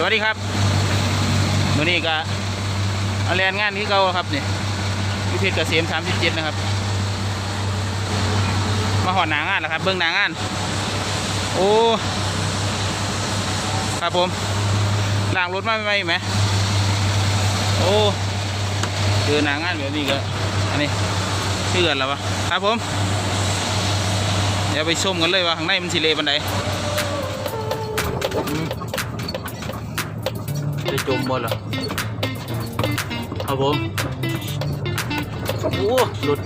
สวัสดีครับวันนี้ก็เอาแรงงานนี้เก่าครับนี่วิเพชรเกษม37นะครับ มาหอดหนางานแล้วครับ เบื้องหนางาน โอ้ ครับผมล้างรถมาไหมไหมโอ้เจอหนางานแบบนี้ก็อันนี้เชื่อแล้ววะครับผม เดี๋ยวไปชมกันเลยว่าข้างในมันสิเละปันใด จะจมบ่เหรอครับผมโอ้หลุด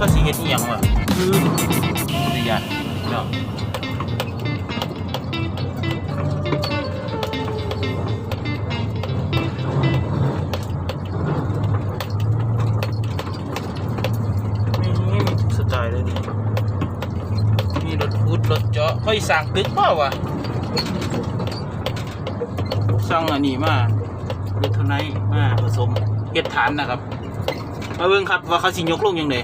เขาสิเฮ็ดอีหยังวะคือสิยานเนาะมีมีทุกสไตล์เลยดิมีรถพุดรถเจาะเขาอีสั่งตึกเปล่าวะสั่งอันนี้มาเล็กเท่าไนมาผสมเฮ็ดฐานนะครับ มาเบิ่งครับว่าเขาสิยกลงยังไง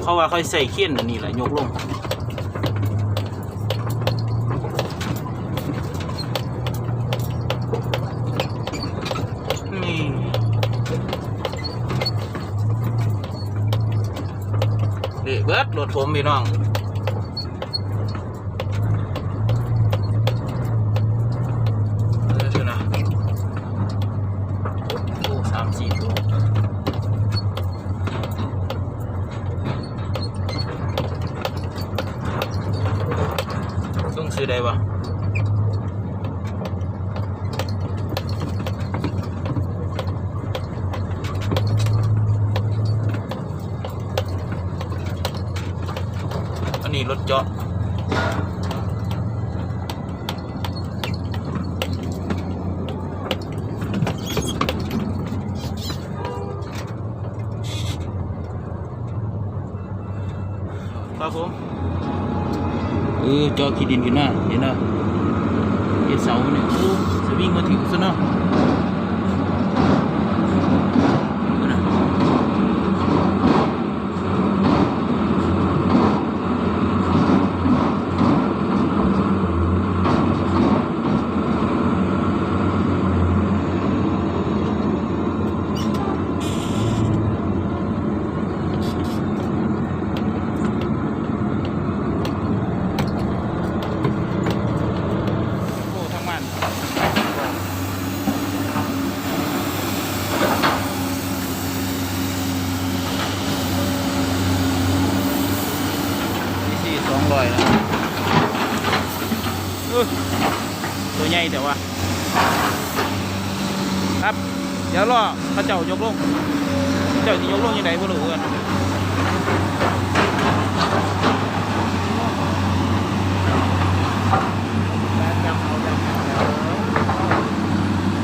เพราะว่าค่อยใส่เขี้ยนอันนี้แหละยกลงนี่เด็กเบิดรถผมพี่น้องเดี๋ยวดูนะโอ้สามสี่ตัว ต้อง ซื้อได้ปะอันนี้รถเจาะ ออจอขีดินขึ้นมาเห็นเนาะเห็นเสาเนี่ยโอ้จะวิ่งมาถึงซะเนาะดูนะโอ้ทั้งมันนี่สี่สองร้อยนะเออตัวให ญ่แต่ว่า ครับ เดี๋ยวรอเขาเจ้ายกลงเขาเจ้าจะยกลงยังไงบ่รู้กัน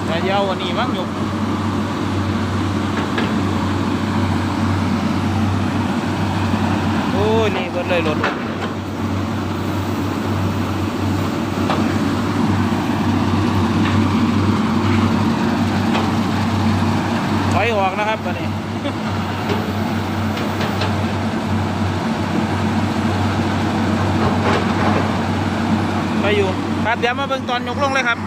แต่เดี๋ยววันนี้มั้งยกโอ้ยนี่เบิดเลยรถ ถอยออกนะครับตอนนี้ไปอยู่ครับเดี๋ยวมาเบิ่งตอนยกลงเลยครับ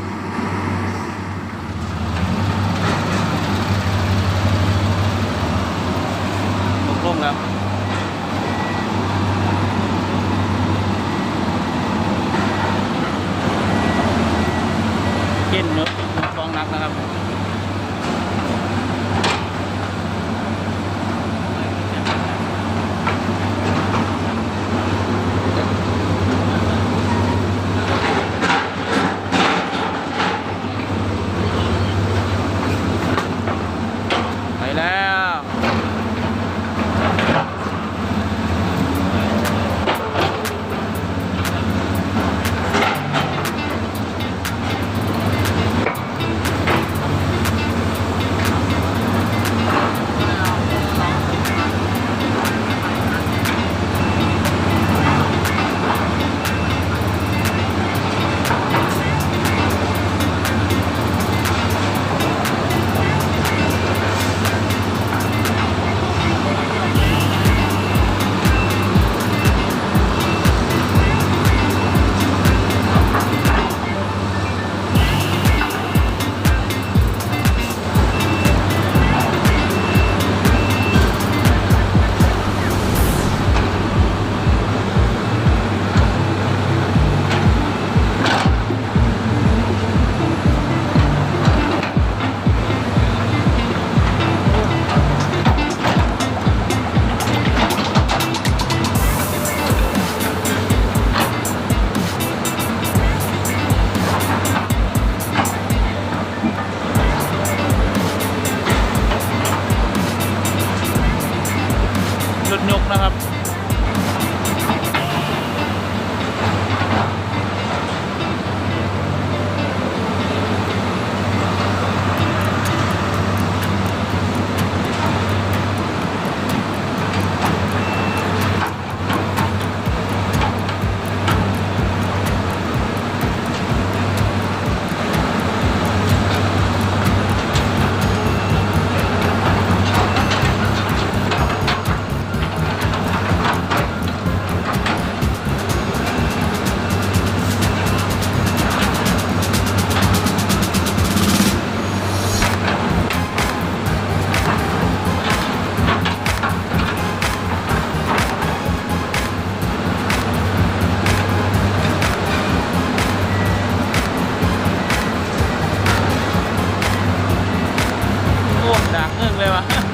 อ้งเลยวะ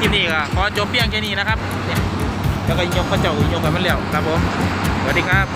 คลิปนี้ก็ขอจบเพียงแค่นี้นะครับแล้วก็ยกกระเจ้ายกกันมันแล้วครับผมสวัสดีครับ